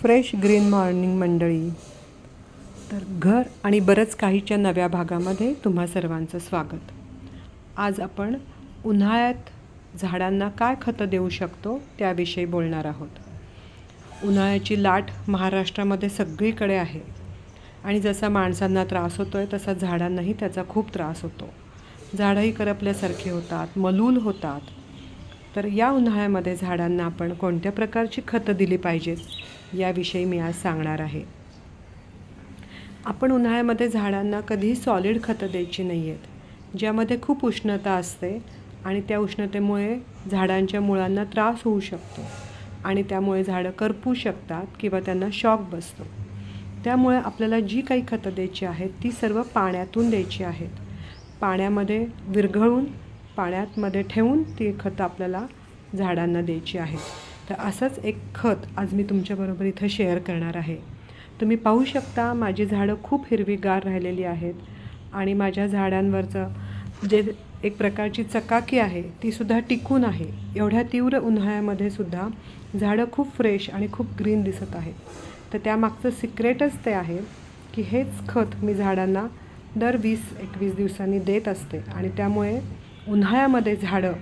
Fresh green morning मंडळी. तर घर आणि बरंच काहीच्या नव्या भागामध्ये तुम्हा सर्वांचं स्वागत. आज आपण उन्हाळ्यात झाडांना काय खतं देऊ शकतो त्याविषयी बोलणार आहोत. उन्हाळ्याची लाट महाराष्ट्रामध्ये सगळीकडे आहे. आणि जसा माणसांना त्रास होतो आहे तसा झाडांनाही त्याचा खूप त्रास होतो. झाडंही करपल्यासारखे होतात मलूल होतात. तर या उन्हाळ्यामध्ये झाडांना आपण कोणत्या प्रकारची खतं दिली पाहिजेत? याविषयी मी आज सांगणार आहे. आपण उन्हाळ्यामध्ये झाडांना कधीही सॉलिड खतं द्यायची नाही आहेत ज्यामध्ये खूप उष्णता असते आणि त्या उष्णतेमुळे झाडांच्या मुळांना त्रास होऊ शकतो आणि त्यामुळे झाडं करपू शकतात किंवा त्यांना शॉक बसतो. त्यामुळे आपल्याला जी काही खतं द्यायची आहेत ती सर्व पाण्यातून द्यायची आहेत. पाण्यामध्ये विरघळून पाण्यामध्ये ठेवून ती खतं आपल्याला झाडांना द्यायची आहेत. तर असंच एक खत आज मी तुमच्याबरोबर इथं शेअर करणार आहे. तुम्ही पाहू शकता माझी झाडं खूप हिरवीगार राहिलेली आहेत आणि माझ्या झाडांवरचं जे एक प्रकारची चकाकी आहे तीसुद्धा टिकून आहे. एवढ्या तीव्र उन्हाळ्यामध्ये सुद्धा झाडं खूप फ्रेश आणि खूप ग्रीन दिसत आहेत. तर त्यामागचं सिक्रेटच ते आहे की हेच खत मी झाडांना दर वीस एकवीस दिवसांनी देत असते आणि त्यामुळे उन्हाळ्यामध्ये झाडं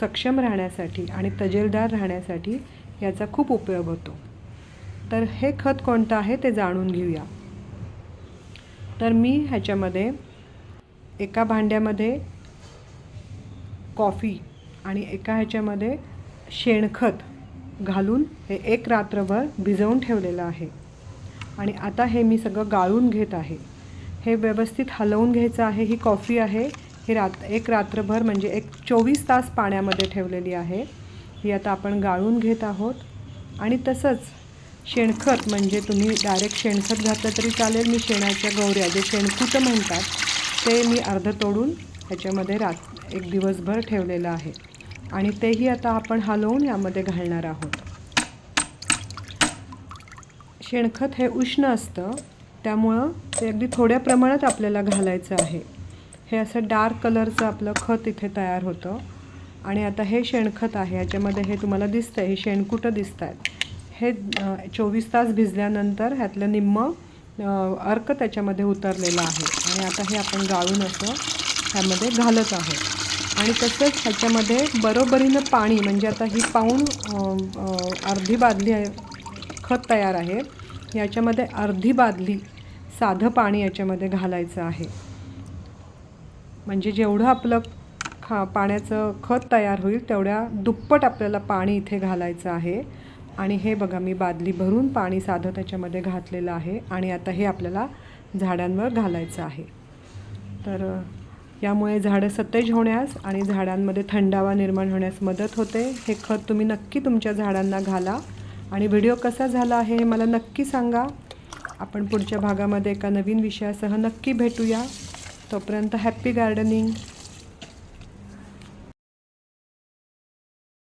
सक्षम राहण्यासाठी आणि तजेलदार राहण्यासाठी याचा खूप उपयोग होतो. तर हे खत कोणतं आहे ते जाणून घेऊया. तर मी ह्याच्यामध्ये एका भांड्यामध्ये कॉफी आणि एका ह्याच्यामध्ये शेणखत घालून हे एक रात्रभर भिजवून ठेवलेलं आहे. आणि आता हे मी सगळं गाळून घेत आहे. हे व्यवस्थित हलवून घ्यायचं आहे. ही कॉफी आहे. ही रात एक रात्रभर म्हणजे एक चोवीस तास पाण्यामध्ये ठेवलेली आहे. ही आता आपण गाळून घेत आहोत. आणि तसंच शेणखत म्हणजे तुम्ही डायरेक्ट शेणखत घातलं तरी चालेल. मी शेणाच्या गौऱ्या जे शेणकुटं म्हणतात ते मी अर्ध तोडून ह्याच्यामध्ये रात एक दिवसभर ठेवलेलं आहे. आणि तेही आता आपण हलवून यामध्ये घालणार आहोत. शेणखत हे उष्ण असतं. त्यामुळं ते अगदी थोड्या प्रमाणात आपल्याला घालायचं आहे. हे असं डार्क कलरचं आपलं खत इथे तयार होतं. आणि आता हे शेणखत आहे याच्यामध्ये हे तुम्हाला दिसतं हे शेणकुटं दिसत आहेत हे चोवीस तास भिजल्यानंतर ह्यातलं निम्म अर्क त्याच्यामध्ये उतरलेलं आहे. आणि आता हे आपण गाळून असं ह्यामध्ये घालत आहोत. आणि तसंच ह्याच्यामध्ये बरोबरीनं पाणी म्हणजे आता ही पाऊण अर्धी बादली आहे खत तयार आहे. याच्यामध्ये अर्धी बादली साधं पाणी याच्यामध्ये घालायचं आहे. म्हणजे जेवढं आपलं खा पाण्याचं खत तयार होईल तेवढ्या दुप्पट आपल्याला पाणी इथे घालायचं आहे. आणि हे बघा मी बादली भरून पाणी साधं त्याच्यामध्ये घातलेलं आहे आणि आता हे आपल्याला झाडांवर घालायचं आहे. तर यामुळे झाडं सतेज होण्यास आणि झाडांमध्ये थंडावा निर्माण होण्यास मदत होते. हे खत तुम्ही नक्की तुमच्या झाडांना घाला. आणि व्हिडिओ कसा झाला आहे हे मला नक्की सांगा. आपण पुढच्या भागामध्ये एका नवीन विषयासह नक्की भेटूया. तोपर्यंत हॅप्पी गार्डनिंग